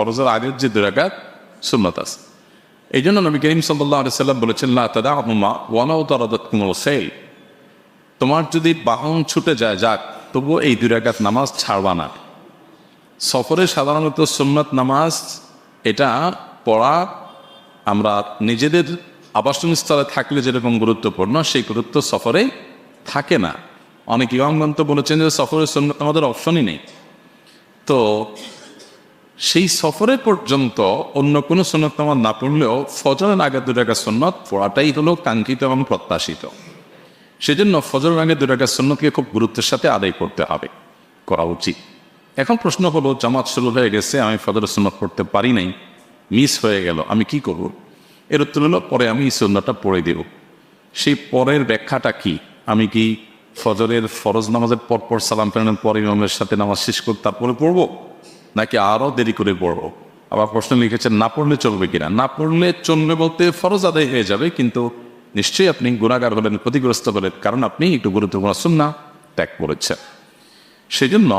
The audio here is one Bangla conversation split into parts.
ফরজের আগের যে দুরাকাত সুন্নত আছে। এই জন্য নবী করিম সাল্লাহ সাল্লাম বলেছেন, লা তাদা আহমা ওয়ানাও তারাদত তোমার যদি বাহন ছুটে যায়, যাক, তবুও এই দুরাকাত নামাজ ছাড়বা না। সফরে সাধারণত সুন্নত নামাজ, এটা পড়া আমরা নিজেদের আবাসন স্থলে থাকলে যেরকম গুরুত্বপূর্ণ, সেই গুরুত্ব সফরে থাকে না। অনেক ইয়ংগন্ত বলেছেন যে সফরে সুন্নত আমাদের অপশনই নেই। তো সেই সফরে পর্যন্ত অন্য কোনো সন্ন্যত নামাজ না পড়লেও ফজরের আগে দু টাকা সন্ন্যত পড়াটাই হলো কাঙ্ক্ষিত এবং প্রত্যাশিত। সেজন্য ফজরের আগে দু টাকা সন্ন্যতকে খুব গুরুত্বের সাথে আদায় করতে হবে, করা উচিত। এখন প্রশ্ন হলো, জামাত শুরু হয়ে গেছে, আমি ফজরের সন্ন্যত পড়তে পারি নাই, মিস হয়ে গেল, আমি কি করব? এর উত্তর হলো, পরে আমি এই সন্ন্যতটা পড়ে দেব। সেই পরের ব্যাখ্যাটা কি? আমি কি ফজরের ফরজ নামাজের পর পর সালাম ফেরানোর পর ইমামের সাথে নামাজ শেষ করে তারপরে পড়ব? নাকি আরও দেরি করে পড়ব? আবার প্রশ্ন লিখেছেন, না পড়লে চলবে কিনা? না পড়লে চলবে বলতে ফরজ আদায় হয়ে যাবে, কিন্তু নিশ্চয়ই আপনি গুণাগার হলেন ক্ষতিগ্রস্ত হলেন কারণ আপনি একটু গুরুত্বপূর্ণ সুন্না ত্যাগ করেছেন। সেজন্য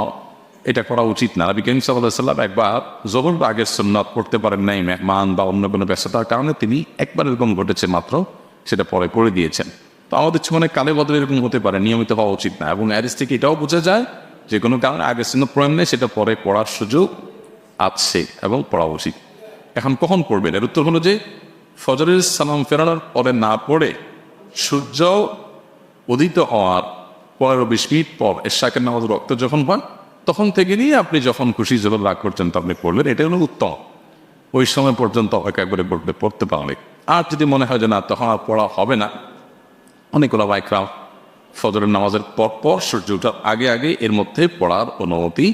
এটা করা উচিত না। নবী করিম সাল্লাহ একবার জবর আগের সুন্নাত পড়তে পারেন নাই, মেহমান বা অন্য কোনো ব্যস্ততার কারণে তিনি একবার এরকম ঘটেছে মাত্র, সেটা পরে করে দিয়েছেন। তো আমাদের জীবনে কালে বদলে এরকম হতে পারে, নিয়মিত হওয়া উচিত না, এবং অ্যারিস থেকে এটাও বোঝা যায় যে কোনো কারণে আগের সুন্নত প্রয়োগ নেই, সেটা পরে পড়ার সুযোগ আছে এবং পড়া উচিত। এখন কখন পড়বেন? এর উত্তর হলো যে ফজরের সালাম ফেরানোর পরে না পড়ে সূর্য উদিত হওয়ার পনেরো বিশ মিনিট পর এশাকের নামাজ রক্ত যখন পান, তখন থেকে নিয়ে আপনি যখন খুশি যখন রাগ করছেন তো আপনি পড়বেন এটা হলো উত্তম ওই সময় পর্যন্ত অপেক্ষা করে পড়তে পড়তে পারলে। আর যদি মনে হয় যে না, তখন আর পড়া হবে না। অনেকগুলো বাইকরাম ফজরের নামাজের পর পর সূর্য ওঠার আগে আগে এর মধ্যে পড়ার অনুমতি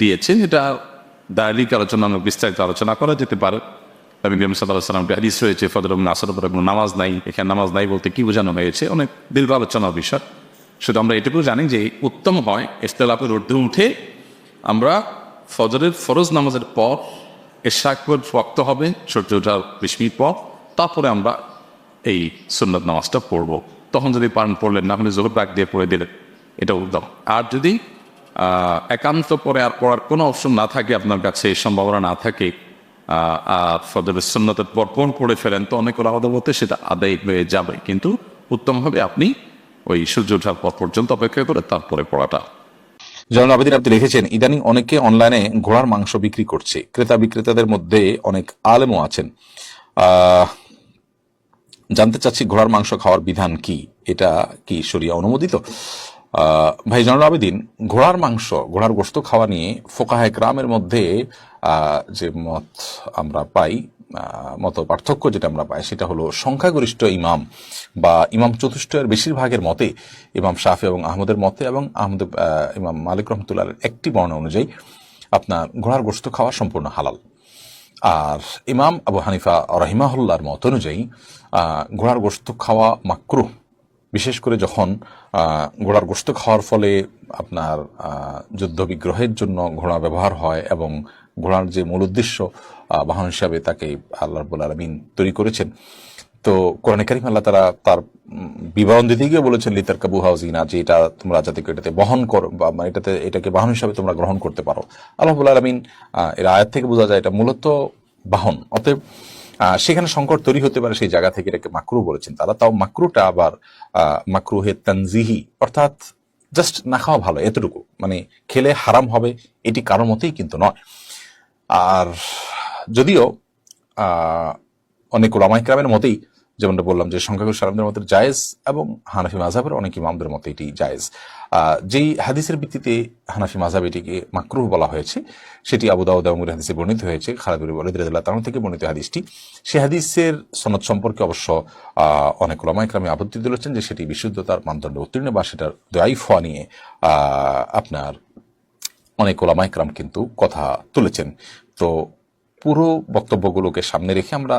দিয়েছেন। এটা দায়িক আলোচনা অনেক বিস্তারিত আলোচনা করা যেতে পারে। নবী করিম সাল্লাহ সাল্লাম হাদিস রয়েছে, ফজর এবং আসর পরে কোনো নামাজ নাই, এখানে নামাজ নাই বলতে কি বোঝানো হয়েছে? অনেক দীর্ঘ আলোচনার বিষয়। শুধু আমরা এটুকু জানি যে উত্তম হয় ইস্তেলাপের ঊর্ধ্বে উঠে আমরা ফজরের ফরজ নামাজের পর এশাকর রক্ত হবে, সূর্য ওঠার বিশ মিনিট পর, তারপরে আমরা এই সুন্নত নামাজটা পড়ব। তখন যদি পান পড়লেন, না হলে জোর ব্যাগ দিয়ে পড়ে দিলেন। এটা উত্তম। আর যদি একান্ত পরে আর পড়ার কোনো অপশন না থাকে, আপনার কাছে এই সম্ভাবনা না থাকে ফজরের সুন্নতের পর কোন পড়ে ফেলেন, তো অনেক আমাদের মধ্যে সেটা আদায় হয়ে যাবে। কিন্তু উত্তম হবে আপনি ওই সূর্য ওঠার পর পর্যন্ত অপেক্ষা করে তারপরে পড়াটা। জনাল আবেদিন, আপনি লিখেছেন, ইদানিং অনেকে অনলাইনে ঘোড়ার মাংস বিক্রি করছে। ক্রেতা বিক্রেতাদের মধ্যে অনেক আলেমও আছেন। জানতে চাচ্ছি ঘোড়ার মাংস খাওয়ার বিধান কি? এটা কি শরিয়া অনুমোদিত? ভাই জনাল আবেদিন, ঘোড়ার মাংস, ঘোড়ার গোস্ত খাওয়া নিয়ে ফোকাহে গ্রামের মধ্যে যে মত আমরা পাই মত পার্থক্য যেটা আমরা পাই, সেটা হলো সংখ্যাগরিষ্ঠ ইমাম বা ইমাম চতুষ্টয়ের বেশিরভাগের মতে ইমাম শাফি এবং আহমদের মতে এবং আহমদ ইমাম মালিক রহমতুল্লাহ একটি বর্ণনা অনুযায়ী, আপনার ঘোড়ার গোস্ত খাওয়া সম্পূর্ণ হালাল। আর ইমাম আবু হানিফা রহিমাহুল্লার মত অনুযায়ী ঘোড়ার গোস্ত খাওয়া মাকরু। বিশেষ করে যখন ঘোড়ার গোস্ত খাওয়ার ফলে আপনার যুদ্ধবিগ্রহের যুদ্ধ বিগ্রহের জন্য ঘোড়া ব্যবহার হয় এবং ঘোড়ার যে মূল উদ্দেশ্য বাহন হিসাবে তাকে আল্লাহ আলমিন তৈরি করেছেন। তো কোরআন কারিম আল্লাহ তারা তার বিবরণ দিতে গিয়ে বলেছেন, লিতার কাবু হাউজিনা যে এটা তোমরা যাতে এটাতে বহন করো, বা মানে এটাতে, এটাকে বাহন হিসাবে তোমরা গ্রহণ করতে পারো। আল্লাহুল আলমিন এর আয়াত থেকে বোঝা যায় এটা মূলত বাহন। অতএব সেখানে সংকট তৈরি হতে পারে সেই জায়গা থেকে এটাকে মাকরু বলেছেন তারা। তাও মাকরুটা আবার মাকরুহে তানজিহি, অর্থাৎ জাস্ট না খাওয়া ভালো, এতটুকু। মানে খেলে হারাম হবে, এটি কারোর মতেই কিন্তু নয়। আর যদিও অনেক ওলামাইকরামের মতেই যেমনটা বললাম যে সংখ্যাগরিষ্ঠ আলমদের মতো জায়েজ এবং হানাফি মাঝাবের অনেক ইমামদের মতো এটি জায়েজ। যেই হাদিসের ভিত্তিতে হানাফি মাঝাব এটিকে মাকরুহ বলা হয়েছে, সেটি আবু দাউদ এবং হাদিসে বর্ণিত হয়েছে। খালাদুর বলিদ রাদিয়াল্লাহু তাআলা থেকে বর্ণিত হাদিসটি। সে হাদিসের সনদ সম্পর্কে অবশ্য অনেক ওলামাইকরামে আপত্তি তুলেছেন যে সেটি বিশুদ্ধতার মানদণ্ড উত্তীর্ণ বা সেটার দয়াইফ হওয়া নিয়ে আপনার অনেক ওলামাইকরাম কিন্তু কথা তুলেছেন। তো পুরো বক্তব্যগুলোকে সামনে রেখে আমরা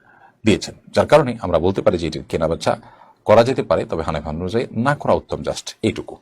দিয়েছেন, যার কারণে আমরা বলতে পারি যে এটির কেনাবেচা করা যেতে পারে, তবে হানাফি অনুযায়ী না করা উত্তম, জাস্ট এইটুকু।